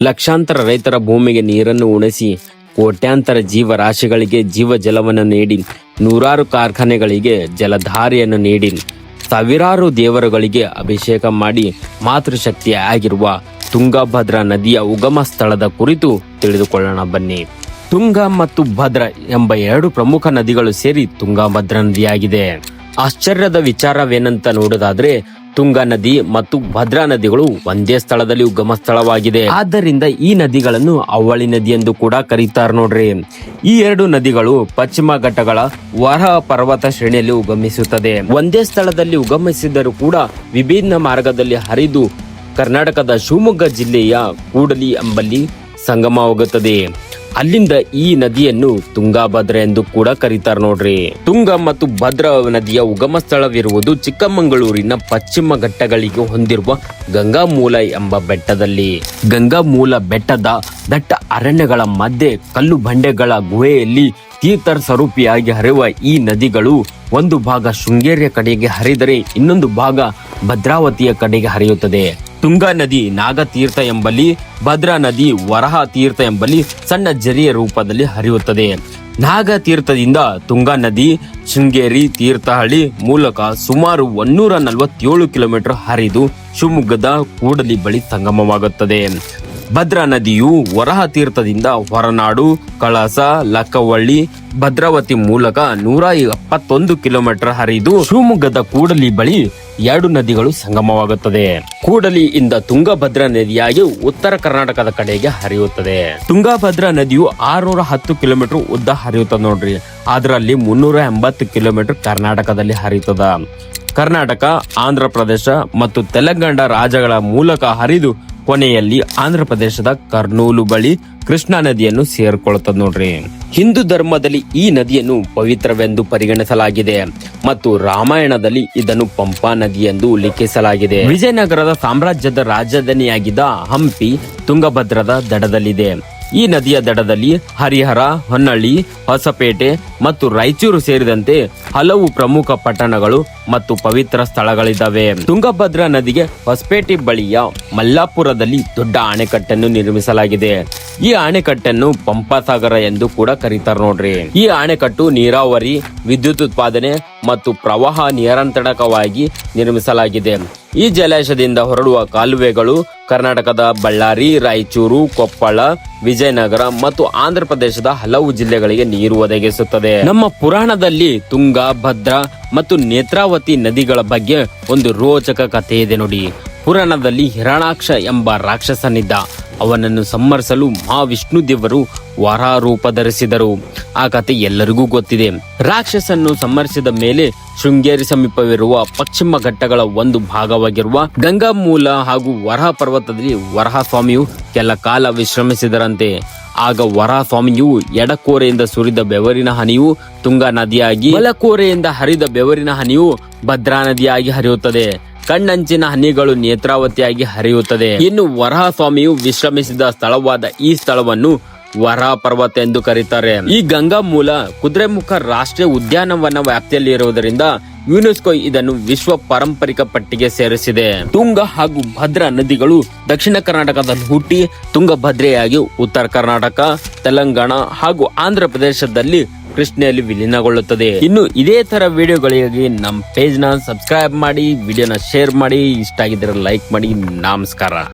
ಲಕ್ಷಾಂತರ ರೈತರ ಭೂಮಿಗೆ ನೀರನ್ನು ಉಣಿಸಿ ಕೋಟ್ಯಾಂತರ ಜೀವರಾಶಿಗಳಿಗೆ ಜೀವ ಜಲವನ್ನು ನೀಡಿ, ನೂರಾರು ಕಾರ್ಖಾನೆಗಳಿಗೆ ಜಲಧಾರೆಯನ್ನು ನೀಡಿ, ಸಾವಿರಾರು ದೇವರುಗಳಿಗೆ ಅಭಿಷೇಕ ಮಾಡಿ ಮಾತೃಶಕ್ತಿ ಆಗಿರುವ ತುಂಗಭದ್ರಾ ನದಿಯ ಉಗಮ ಸ್ಥಳದ ಕುರಿತು ತಿಳಿದುಕೊಳ್ಳೋಣ ಬನ್ನಿ. ತುಂಗ ಮತ್ತು ಭದ್ರ ಎಂಬ ಎರಡು ಪ್ರಮುಖ ನದಿಗಳು ಸೇರಿ ತುಂಗಭದ್ರಾ ನದಿಯಾಗಿದೆ. ಆಶ್ಚರ್ಯದ ವಿಚಾರವೇನಂತ ನೋಡೋದಾದ್ರೆ ತುಂಗಾ ನದಿ ಮತ್ತು ಭದ್ರಾ ನದಿಗಳು ಒಂದೇ ಸ್ಥಳದಲ್ಲಿ ಉಗಮ ಸ್ಥಳವಾಗಿದೆ. ಆದ್ದರಿಂದ ಈ ನದಿಗಳನ್ನು ಅವಳಿ ನದಿ ಎಂದು ಕೂಡ ಕರೀತಾರೆ ನೋಡ್ರಿ. ಈ ಎರಡು ನದಿಗಳು ಪಶ್ಚಿಮ ಘಟ್ಟಗಳ ವರಹ ಪರ್ವತ ಶ್ರೇಣಿಯಲ್ಲಿ ಉಗಮಿಸುತ್ತದೆ. ಒಂದೇ ಸ್ಥಳದಲ್ಲಿ ಉಗಮಿಸಿದರೂ ಕೂಡ ವಿಭಿನ್ನ ಮಾರ್ಗದಲ್ಲಿ ಹರಿದು ಕರ್ನಾಟಕದ ಶಿವಮೊಗ್ಗ ಜಿಲ್ಲೆಯ ಕೂಡಲಿ ಎಂಬಲ್ಲಿ ಸಂಗಮವಾಗುತ್ತದೆ. ಅಲ್ಲಿಂದ ಈ ನದಿಯನ್ನು ತುಂಗಾಭದ್ರ ಎಂದು ಕೂಡ ಕರೀತಾರೆ ನೋಡ್ರಿ. ತುಂಗ ಮತ್ತು ಭದ್ರ ನದಿಯ ಉಗಮ ಸ್ಥಳವಿರುವುದು ಚಿಕ್ಕಮಗಳೂರಿನ ಪಶ್ಚಿಮ ಘಟ್ಟಗಳಿಗೆ ಹೊಂದಿರುವ ಗಂಗಾ ಮೂಲ ಎಂಬ ಬೆಟ್ಟದಲ್ಲಿ. ಗಂಗಾ ಮೂಲ ಬೆಟ್ಟದ ದಟ್ಟ ಅರಣ್ಯಗಳ ಮಧ್ಯೆ ಕಲ್ಲು ಬಂಡೆಗಳ ಗುಹೆಯಲ್ಲಿ ತೀರ್ಥರ ಸ್ವರೂಪಿಯಾಗಿ ಹರಿಯುವ ಈ ನದಿಗಳು ಒಂದು ಭಾಗ ಶೃಂಗೇರಿಯ ಕಡೆಗೆ ಹರಿದರೆ ಇನ್ನೊಂದು ಭಾಗ ಭದ್ರಾವತಿಯ ಕಡೆಗೆ ಹರಿಯುತ್ತದೆ. ತುಂಗಾ ನದಿ ನಾಗತೀರ್ಥ ಎಂಬಲ್ಲಿ, ಭದ್ರಾ ನದಿ ವರಹ ತೀರ್ಥ ಎಂಬಲ್ಲಿ ಸಣ್ಣ ಜರಿಯ ರೂಪದಲ್ಲಿ ಹರಿಯುತ್ತದೆ. ನಾಗತೀರ್ಥದಿಂದ ತುಂಗಾ ನದಿ, ಶೃಂಗೇರಿ ತೀರ್ಥಹಳ್ಳಿ ಮೂಲಕ ಸುಮಾರು ಒನ್ನೂರ ನಲವತ್ತೇಳು ಕಿಲೋಮೀಟರ್ ಹರಿದು ಶಿವಮೊಗ್ಗದ ಕೂಡಲಿ ಬಳಿ ಸಂಗಮವಾಗುತ್ತದೆ. ಭದ್ರಾ ನದಿಯು ವರಹ ತೀರ್ಥದಿಂದ ಹೊರನಾಡು, ಕಳಸ, ಲಕ್ಕವಳ್ಳಿ, ಭದ್ರಾವತಿ ಮೂಲಕ ನೂರ ಎಪ್ಪತ್ತೊಂದು ಕಿಲೋಮೀಟರ್ ಹರಿದು ಶಿವಮೊಗ್ಗದ ಕೂಡಲಿ ಬಳಿ ಎರಡು ನದಿಗಳು ಸಂಗಮವಾಗುತ್ತದೆ. ಕೂಡಲಿಯಿಂದ ತುಂಗಭದ್ರಾ ನದಿಯಾಗಿ ಉತ್ತರ ಕರ್ನಾಟಕದ ಕಡೆಗೆ ಹರಿಯುತ್ತದೆ. ತುಂಗಭದ್ರಾ ನದಿಯು ಆರ್ನೂರ ಹತ್ತು ಕಿಲೋಮೀಟರ್ ಉದ್ದ ಹರಿಯುತ್ತದೆ ನೋಡ್ರಿ. ಅದರಲ್ಲಿ ಮುನ್ನೂರ ಎಂಬತ್ತು ಕಿಲೋಮೀಟರ್ ಕರ್ನಾಟಕದಲ್ಲಿ ಹರಿಯುತ್ತದೆ ಕರ್ನಾಟಕ, ಆಂಧ್ರ ಪ್ರದೇಶ ಮತ್ತು ತೆಲಂಗಾಣ ರಾಜ್ಯಗಳ ಮೂಲಕ ಹರಿದು ಕೊನೆಯಲ್ಲಿ ಆಂಧ್ರ ಪ್ರದೇಶದ ಕರ್ನೂಲು ಬಳಿ ಕೃಷ್ಣಾ ನದಿಯನ್ನು ಸೇರ್ಕೊಳ್ಳುತ್ತದೆ ನೋಡ್ರಿ. ಹಿಂದೂ ಧರ್ಮದಲ್ಲಿ ಈ ನದಿಯನ್ನು ಪವಿತ್ರವೆಂದು ಪರಿಗಣಿಸಲಾಗಿದೆ ಮತ್ತು ರಾಮಾಯಣದಲ್ಲಿ ಇದನ್ನು ಪಂಪಾ ನದಿ ಎಂದು ಉಲ್ಲೇಖಿಸಲಾಗಿದೆ ವಿಜಯನಗರದ ಸಾಮ್ರಾಜ್ಯದ ರಾಜಧಾನಿಯಾಗಿದ್ದ ಹಂಪಿ ತುಂಗಭದ್ರದ ದಡದಲ್ಲಿದೆ. ಈ ನದಿಯ ದಡದಲ್ಲಿ ಹರಿಹರ, ಹೊನ್ನಳ್ಳಿ, ಹೊಸಪೇಟೆ ಮತ್ತು ರಾಯಚೂರು ಸೇರಿದಂತೆ ಹಲವು ಪ್ರಮುಖ ಪಟ್ಟಣಗಳು ಮತ್ತು ಪವಿತ್ರ ಸ್ಥಳಗಳಿದ್ದಾವೆ. ತುಂಗಭದ್ರಾ ನದಿಗೆ ಹೊಸಪೇಟೆ ಬಳಿಯ ಮಲ್ಲಾಪುರದಲ್ಲಿ ದೊಡ್ಡ ಅಣೆಕಟ್ಟನ್ನು ನಿರ್ಮಿಸಲಾಗಿದೆ. ಈ ಅಣೆಕಟ್ಟನ್ನು ಪಂಪಾಸಾಗರ ಎಂದು ಕೂಡ ಕರೀತಾರೆ ನೋಡ್ರಿ. ಈ ಅಣೆಕಟ್ಟು ನೀರಾವರಿ, ವಿದ್ಯುತ್ ಉತ್ಪಾದನೆ ಮತ್ತು ಪ್ರವಾಹ ನಿಯಂತ್ರಣಕವಾಗಿ ನಿರ್ಮಿಸಲಾಗಿದೆ. ಈ ಜಲಾಶಯದಿಂದ ಹೊರಡುವ ಕಾಲುವೆಗಳು ಕರ್ನಾಟಕದ ಬಳ್ಳಾರಿ, ರಾಯಚೂರು, ಕೊಪ್ಪಳ, ವಿಜಯನಗರ ಮತ್ತು ಆಂಧ್ರ ಪ್ರದೇಶದ ಹಲವು ಜಿಲ್ಲೆಗಳಿಗೆ ನೀರು ಒದಗಿಸುತ್ತದೆ. ನಮ್ಮ ಪುರಾಣದಲ್ಲಿ ತುಂಗಾ, ಭದ್ರಾ ಮತ್ತು ನೇತ್ರಾವತಿ ನದಿಗಳ ಬಗ್ಗೆ ಒಂದು ರೋಚಕ ಕಥೆ ಇದೆ ನೋಡಿ. ಪುರಾಣದಲ್ಲಿ ಹಿರಣಾಕ್ಷ ಎಂಬ ರಾಕ್ಷಸನಿದ್ದ. ಅವನನ್ನು ಸಂಹರಿಸಲು ಮಹಾವಿಷ್ಣು ದೇವರು ವರ ರೂಪ ಧರಿಸಿದರು ಆ ಕತೆ ಎಲ್ಲರಿಗೂ ಗೊತ್ತಿದೆ. ರಾಕ್ಷಸನ್ನು ಸಂಹರಿಸಿದ ಮೇಲೆ ಶೃಂಗೇರಿ ಸಮೀಪವಿರುವ ಪಶ್ಚಿಮ ಘಟ್ಟಗಳ ಒಂದು ಭಾಗವಾಗಿರುವ ಗಂಗಾ ಮೂಲ ಹಾಗೂ ವರಹ ಪರ್ವತದಲ್ಲಿ ವರಹ ಸ್ವಾಮಿಯು ಕೆಲ ಕಾಲ ವಿಶ್ರಮಿಸಿದರಂತೆ. ಆಗ ವರಹ ಸ್ವಾಮಿಯು ಎಡಕೋರೆಯಿಂದ ಸುರಿದ ಬೆವರಿನ ಹನಿಯು ತುಂಗಾ ನದಿಯಾಗಿ, ಬಲಕೋರೆಯಿಂದ ಹರಿದ ಬೆವರಿನ ಹನಿಯು ಭದ್ರಾ ನದಿಯಾಗಿ ಹರಿಯುತ್ತದೆ. ಕಣ್ಣಂಚಿನ ಹನಿಗಳು ನೇತ್ರಾವತಿಯಾಗಿ ಹರಿಯುತ್ತದೆ. ಇನ್ನು ವರಹ ಸ್ವಾಮಿಯು ವಿಶ್ರಮಿಸಿದ ಸ್ಥಳವಾದ ಈ ಸ್ಥಳವನ್ನು ವರಹ ಪರ್ವತ ಎಂದು ಕರೀತಾರೆ. ಈ ಗಂಗಾ ಮೂಲ ಕುದುರೆಮುಖ ರಾಷ್ಟ್ರೀಯ ಉದ್ಯಾನವನ ವ್ಯಾಪ್ತಿಯಲ್ಲಿ ಇರುವುದರಿಂದ ಯುನೆಸ್ಕೋ ಇದನ್ನು ವಿಶ್ವ ಪಾರಂಪರಿಕ ಪಟ್ಟಿಗೆ ಸೇರಿಸಿದೆ. ತುಂಗ ಹಾಗೂ ಭದ್ರಾ ನದಿಗಳು ದಕ್ಷಿಣ ಕರ್ನಾಟಕದ ಹುಟ್ಟಿ, ತುಂಗಭದ್ರೆಯಾಗಿ ಉತ್ತರ ಕರ್ನಾಟಕ, ತೆಲಂಗಾಣ ಹಾಗೂ ಆಂಧ್ರ ಪ್ರದೇಶದಲ್ಲಿ ಕೃಷ್ಣೆಯಲ್ಲಿ ವಿಲೀನಗೊಳ್ಳುತ್ತದೆ. ಇನ್ನು ಇದೇ ತರ ವಿಡಿಯೋಗಳಿಗಾಗಿ ನಮ್ಮ ಪೇಜ್ನ ಸಬ್ಸ್ಕ್ರೈಬ್ ಮಾಡಿ, ವಿಡಿಯೋನ ಶೇರ್ ಮಾಡಿ, ಇಷ್ಟ ಆಗಿದ್ರೆ ಲೈಕ್ ಮಾಡಿ, ನಮಸ್ಕಾರ.